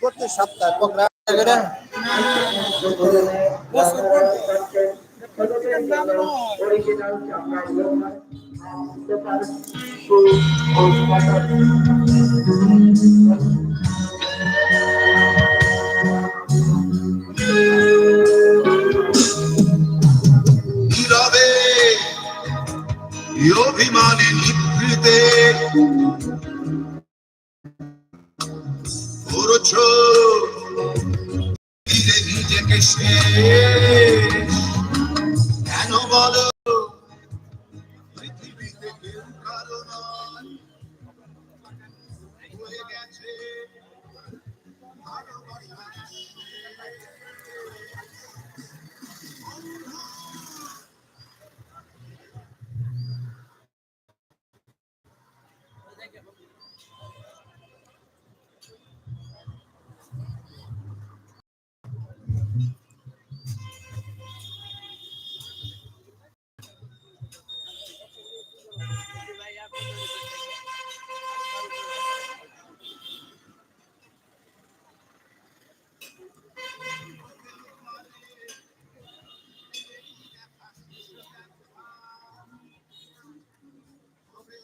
প্রত্যেক সপ্তাহে প্রোগ্রাম করে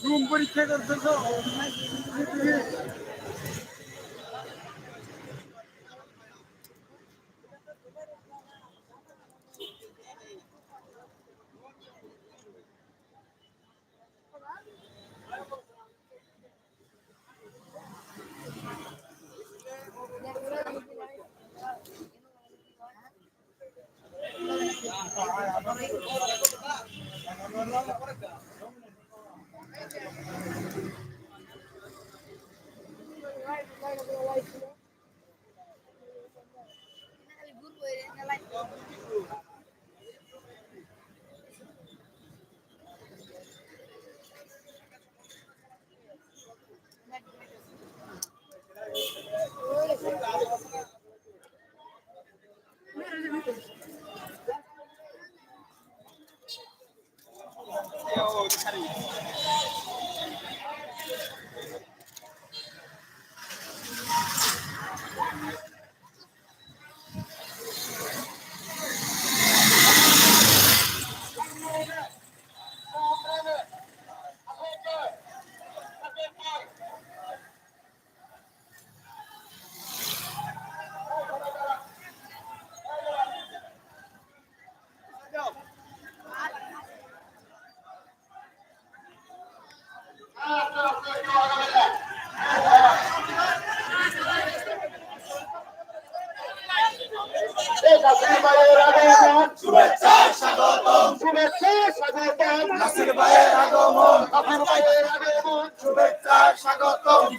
Zoom পরীক্ষা করতে Thank you. শুভেচ্ছা স্বাগতম।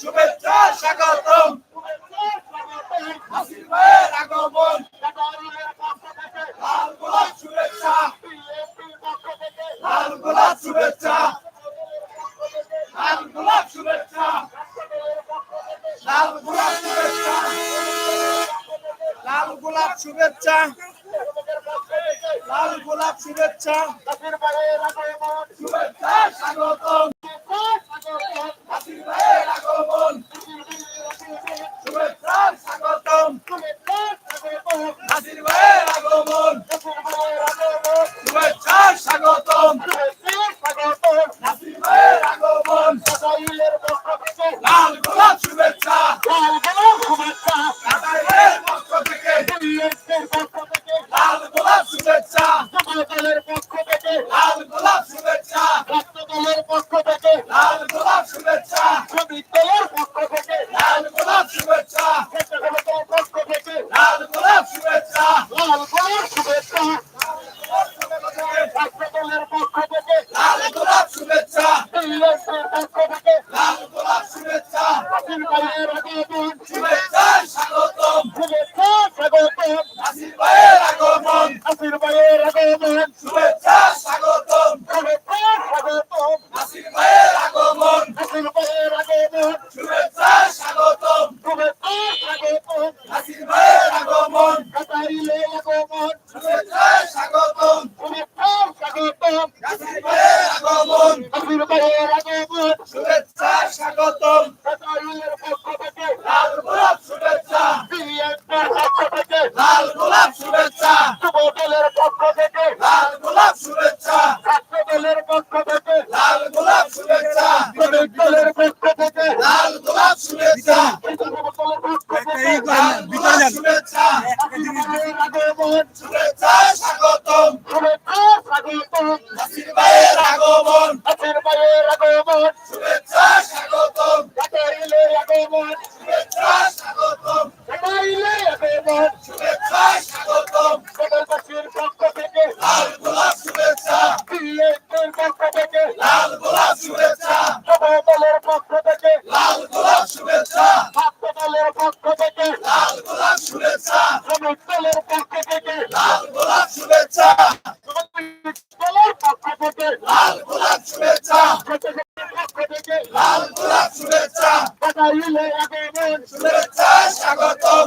শুভেচ্ছা স্বাগতম। শুভেচ্ছা। জামাল দলের পক্ষ থেকে লাল গোলাপ শুভেচ্ছা। রক্ত দলের পক্ষ থেকে লাল নির্বাচনের পক্ষ থেকে লাল শুভেচ্ছা শুভেচ্ছা স্বাগতম।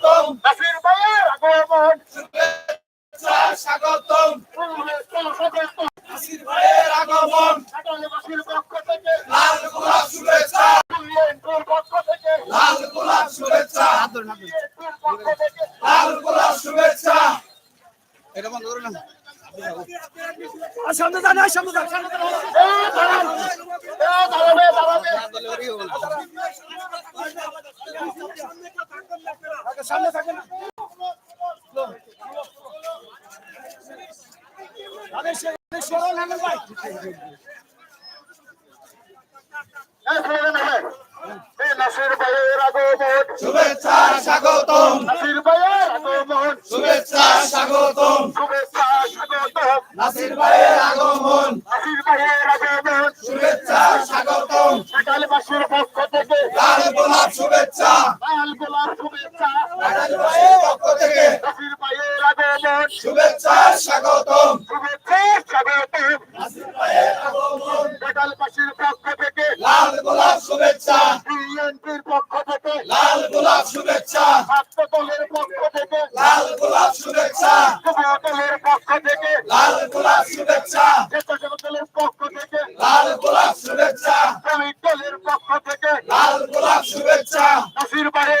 নাসির ভাইয়ের আগমন শুভেচ্ছা স্বাগতম। নাসির ভাইয়ের আগমন শুভেচ্ছা স্বাগতম। শুভেচ্ছা স্বাগতম নাসির ভাইয়ের আগমন। নাসির ভাইয়ের আগমন শুভেচ্ছা স্বাগতম। সকালবাসীর পক্ষ থেকে লাল গোলাপ শুভেচ্ছা। read about it.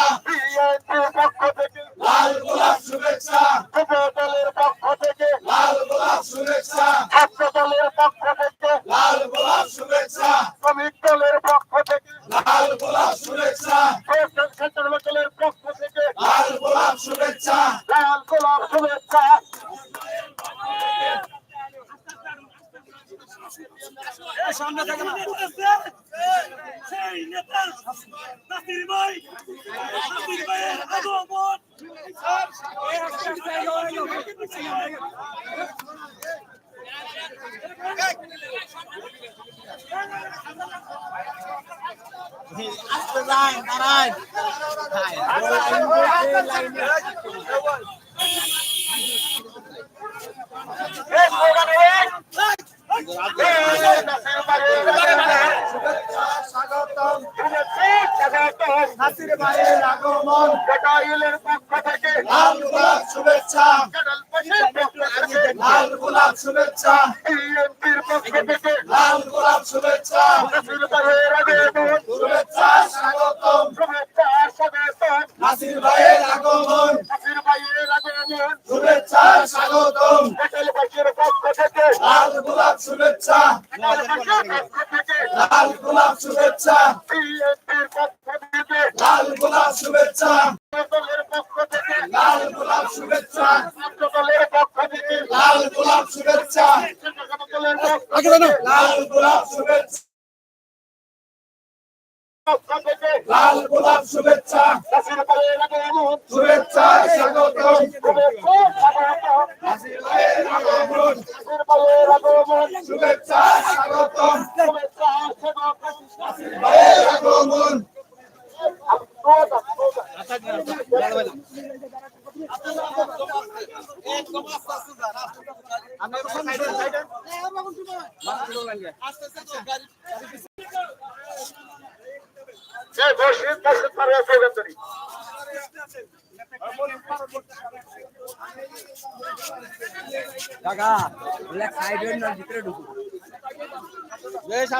আগমন শুভেচ্ছা স্বাগতম।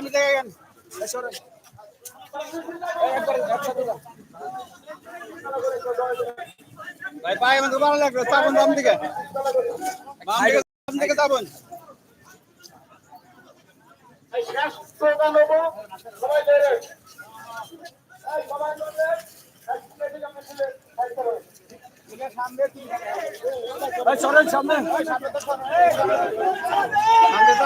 সামনে। এই একবার ভাই, পায়ে আমাদের ভালো লাগল। চাপুন বাম দিকে। বাম দিকে চাপুন সরেন, সামনে এই নাসির ভাইয়ের আগমন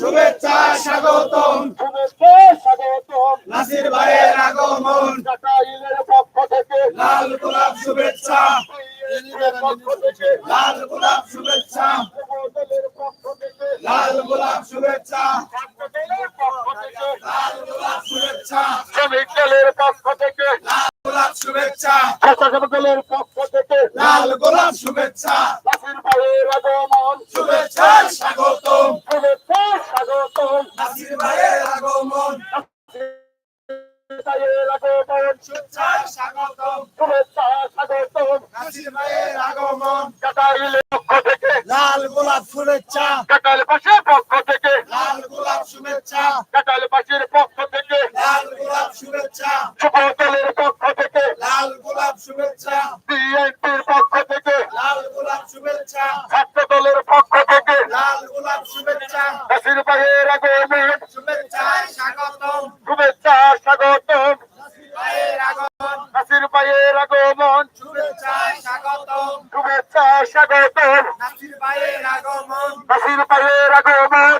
শুভেচ্ছা স্বাগতম। শুভেচ্ছা স্বাগতম নাসির ভাইয়ের আগমন। টাটাইলের পক্ষ থেকে লাল গোলাপ শুভেচ্ছা। টাটাইলের পক্ষ থেকে। লাল গোলাপ শুভেচ্ছা টাটাইল পাশের পক্ষ থেকে। লাল গোলাপ শুভেচ্ছা টাটাইল পাশের পক্ষ থেকে। লাল গোলাপ শুভেচ্ছা যুবদলের পক্ষ থেকে। লাল গোলাপ শুভেচ্ছা বিএনপির পক্ষ থেকে। লাল গোলাপ শুভেচ্ছা ছাত্র দলের পক্ষ থেকে। লাল গোলাপ শুভেচ্ছা নাসির ভাইয়ের আগমন। শুভেচ্ছা স্বাগতম। শুভেচ্ছা স্বাগতম। আগমন নাসির আগমন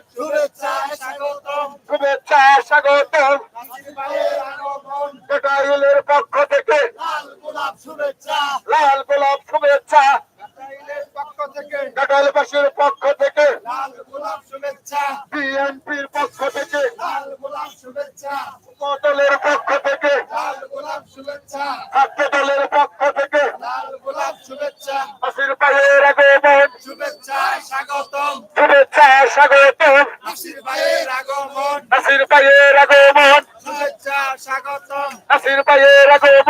শুভেচ্ছা স্বাগতম। টাটাইলের পক্ষ থেকে। লাল গোলাপ শুভেচ্ছা। লাল গোলাপ শুভেচ্ছা। টাইলের পক্ষ থেকে। টাটাইল পক্ষ থেকে। লাল গোলাপ শুভেচ্ছা। বিএনপির পক্ষ থেকে। লাল গোলাপ শুভেচ্ছা। দলের পক্ষ থেকে। লাল গোলাপ শুভেচ্ছা। ছাত্র দলের পক্ষ থেকে। লাল গোলাপ শুভেচ্ছা। নাসির ভাইয়ের আগমন শুভেচ্ছা। শুভেচ্ছা স্বাগতম নাসির ভাইয়ের আগমন। নাসির ভাইয়ের আগমন। শুভেচ্ছা স্বাগতম। নাসির ভাইয়ের আগমন।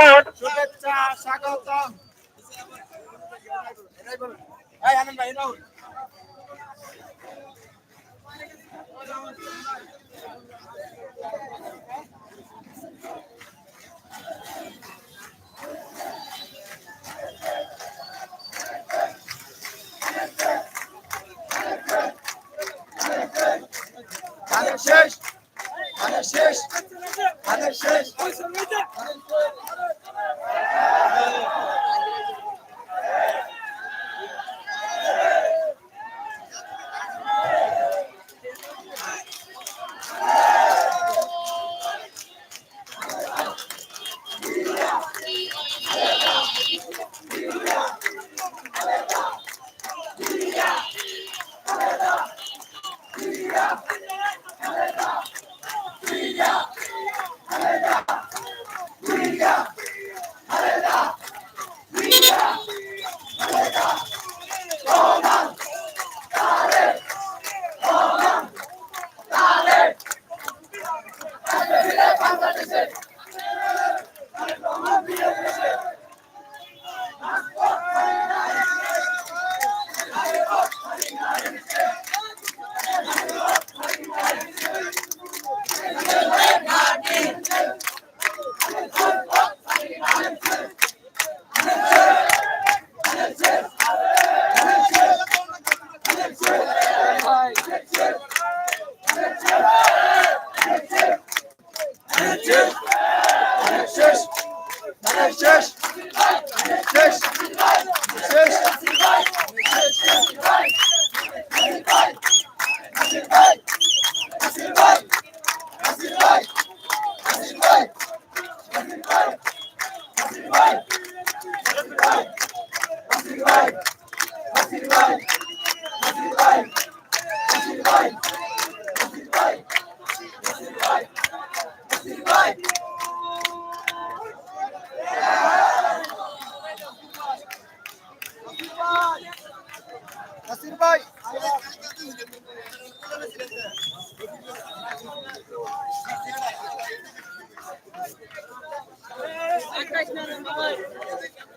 stretching out the mud.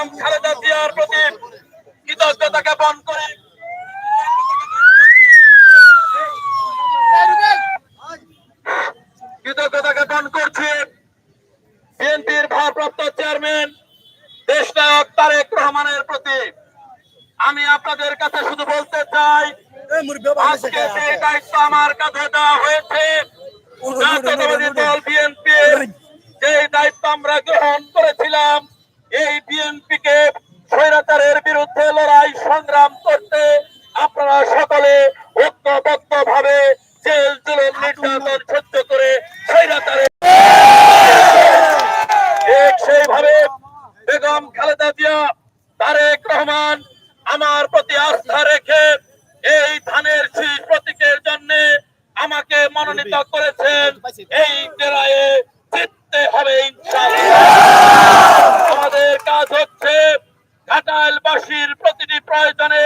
Begum Khaleda জিয়ার প্রতি কৃতজ্ঞতা জ্ঞাপন করে কৃতজ্ঞতা জ্ঞাপন করছি বিএনপির ভারপ্রাপ্ত চেয়ারম্যান দেশনায়ক তারেক রহমানের প্রতি। আমি আপনাদের কাছে শুধু বলতে চাই আজকে যে দায়িত্ব আমার কাঁধে দেওয়া হয়েছে জাতীয়তাবাদী দল বিএনপির যে দায়িত্ব আমরা গ্রহণ করেছিলাম বিএনপি কে স্বৈরাচারের বিরুদ্ধে লড়াই সংগ্রাম করতে আপনারা সকলে ঐক্যবদ্ধ ভাবে জেল জুলুম নির্যাতন সহ্য করে স্বৈরাচারের সেইভাবে বেগম খালেদা জিয়া তারেক রহমান আমার প্রতি আস্থা রেখে এই ধানের শীষ প্রতীকের জন্য আমাকে মনোনীত করেছেন। এই জেলায় জিততে হবে ইনশাআল্লাহ আমাদের কাজ হচ্ছে ঘাটাইলবাসীর প্রতিটি প্রয়োজনে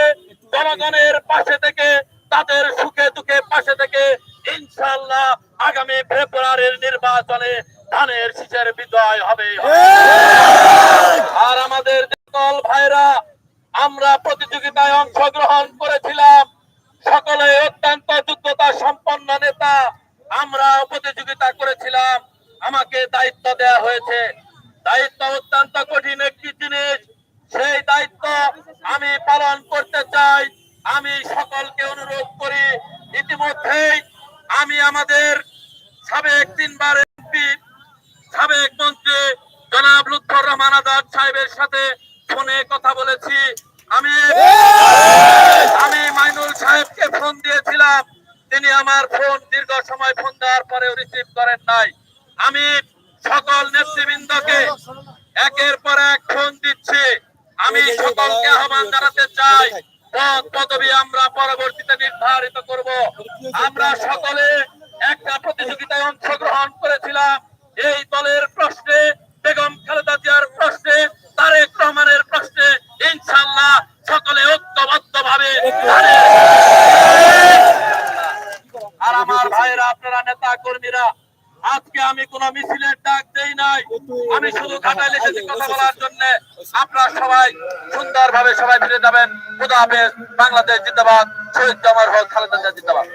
জনগণের পাশে থেকে তাদের সুখে দুঃখে পাশে থেকে ইনশাআল্লাহ আগামী ফেব্রুয়ারির নির্বাচনে ধানের শীষের বিজয় হবে আর আমাদের যে দল ভাইরা আমরা প্রতিযোগিতায় অংশগ্রহণ করেছিলাম সকলে অত্যন্ত যোগ্যতা সম্পন্ন নেতা আমরা প্রতিযোগিতা করেছিলাম আমাকে দায়িত্ব দেয়া হয়েছে দায়িত্ব অত্যন্ত কঠিন একটি জিনিস সেই দায়িত্ব আমি পালন করতে চাই আমি সকলকে অনুরোধ করি ইতিমধ্যেই আমি আমাদের সাবেক তিনবার এমপি সাবেক মন্ত্রী জনাব লুৎফর রহমান আজাদ সাহেবের সাথে ফোনে কথা বলেছি আমি আমি মাইনুল সাহেবকে ফোন দিয়েছিলাম তিনি আমার ফোন দীর্ঘ সময় ফোন দেওয়ার পরেও রিসিভ করেন নাই। আমি সকল নেতৃবৃন্দকে একের পর এক ফোন দিচ্ছি। আমি সকলকে আহ্বান জানাতে চাই পদ পদবি আমরা পরবর্তীতে নির্ধারিত করব। আমরা সকলে একটা প্রতিযোগিতায় অংশগ্রহণ করেছিলাম। এই দলের প্রশ্নে বেগম খালেদা জিয়ার প্রশ্নে তারেক রহমানের প্রশ্নে ইনশাল্লাহ সকলে ঐক্যবদ্ধ ভাবে আর আমার ভাইরা আপনারা নেতা কর্মীরা, আজকে আমি কোন মিছিলের ডাক দেই নাই। আমি শুধু ঘাটাইলে এসেছি কথা বলার জন্য। আপনারা সবাই সুন্দর ভাবে সবাই ফিরে যাবেন। খুদা বাংলাদেশ জিন্দাবাদ, শহীদ জামার হক, খালেদা জিন্দাবাদ। জিন্দাবাদ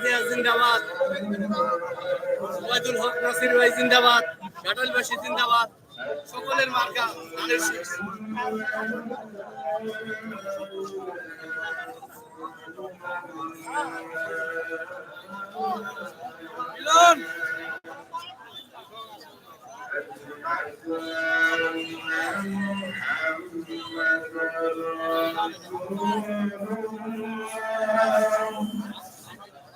খালেদা জিয়া জিন্দাবাদ। হক নাসির ভাই জিন্দাবাদ ঘাটালবাসী জিন্দাবাদ সকলের মার্কা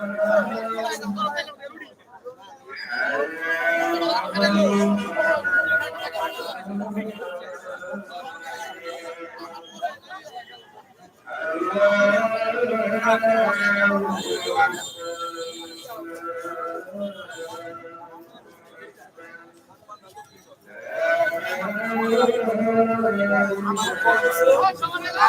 ওই ওলে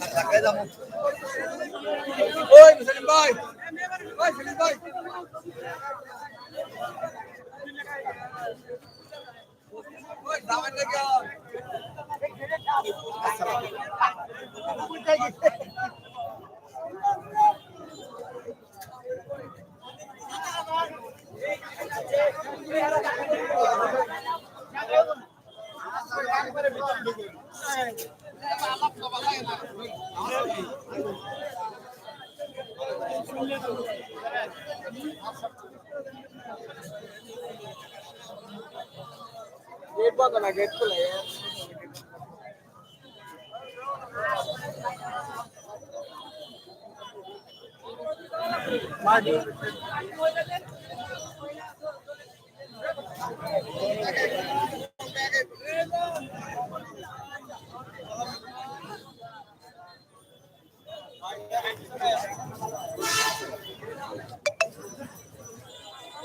Ataque da montanha. Oi, meu Selim Boy. Vai, Selim Boy. Oi, dá uma legal.